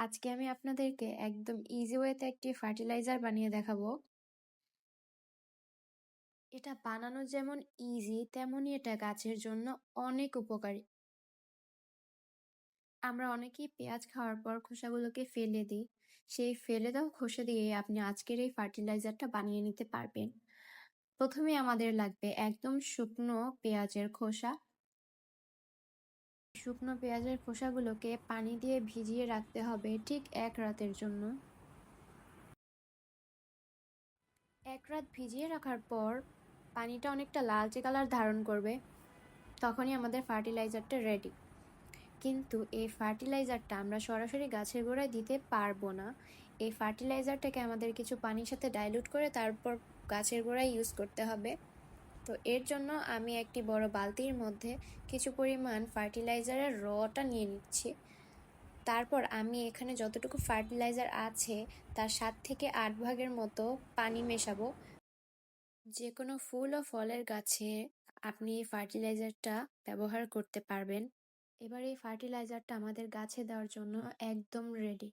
আজকে আমি আপনাদেরকে একদম ইজি ওয়েতে একটি ফার্টিলাইজার বানিয়ে দেখাবো। এটা বানানো যেমন ইজি তেমনই এটা গাছের জন্য অনেক উপকারী। আমরা অনেকেই পেঁয়াজ খাওয়ার পর খোসাগুলোকে ফেলে দিই। সেই ফেলে দেওয়া খোসা দিয়ে আপনি আজকের এই ফার্টিলাইজারটা বানিয়ে নিতে পারবেন। প্রথমে আমাদের লাগবে একদম শুকনো পেঁয়াজের খোসা। শুকনো পেঁয়াজের খোসাগুলোকে পানি দিয়ে ভিজিয়ে রাখতে হবে ঠিক এক রাতের জন্য। এক রাত ভিজিয়ে রাখার পর পানিটা অনেকটা লালচে কালার ধারণ করবে। তখনই আমাদের ফার্টিলাইজারটা রেডি কিন্তু এই ফার্টিলাইজারটা আমরা সরাসরি গাছের গোড়ায় দিতে পারব না। এই ফার্টিলাইজারটাকে আমাদের কিছু পানির সাথে ডাইলুট করে তারপর গাছের গোড়ায় ইউজ করতে হবে। তো এর জন্য আমি একটি বড় বালতির মধ্যে কিছু পরিমাণ ফার্টিলাইজারের রটা নিয়ে নিচ্ছি। তারপর আমি এখানে যতটুকু ফার্টিলাইজার আছে তার সাত থেকে আট ভাগের মতো পানি মেশাবো। যে কোনো ফুল ও ফলের গাছে আপনি এই ফার্টিলাইজারটা ব্যবহার করতে পারবেন। এবার এই ফার্টিলাইজারটা আমাদের গাছে দেওয়ার জন্য একদম রেডি